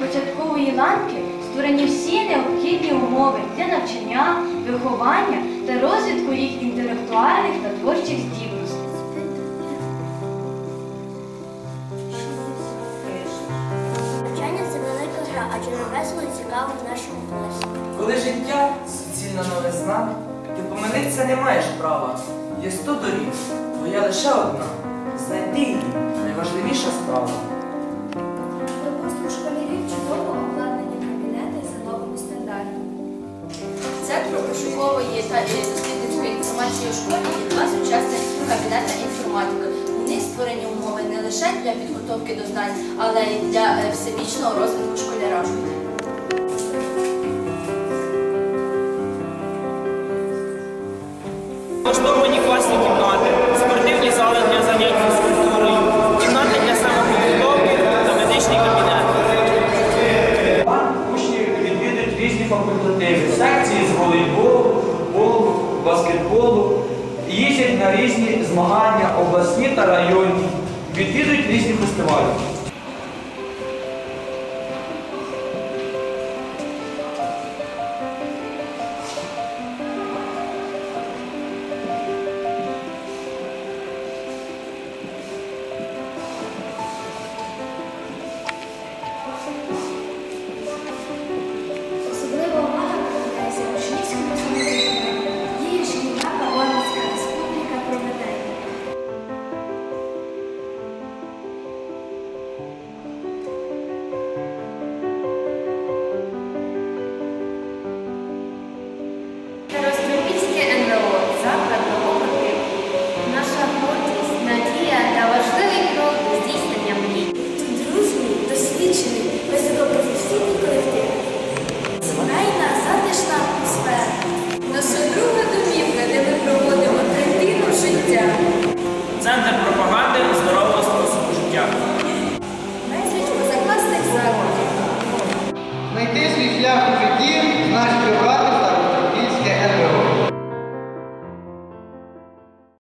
Початкової ланки створені всі необхідні умови для навчання, виховання та розвитку їх інтелектуальних та творчих здібностей. Навчання це велика гра, адже не весело і цікаво в нашому класі. Коли життя суцільна новизна, ти помилитися не маєш права. Є сто доріг, твоя лише одна. Знайти її найважливіша справа. Пошукової та дослідницької інформації у школі є два сучасних кабінети інформатики. У них створені умови не лише для підготовки до знань, але й для е, всебічного розвитку школяра. Влаштовані класні кімнати, спортивні зали для занять фізкультурою, кімнати для самопідготовки та медичний кабінет. Учні відвідують різні факультативи, секції з волейболу, баскетболу, їздять на різні змагання, обласні та районні, відвідують різні фестивалі.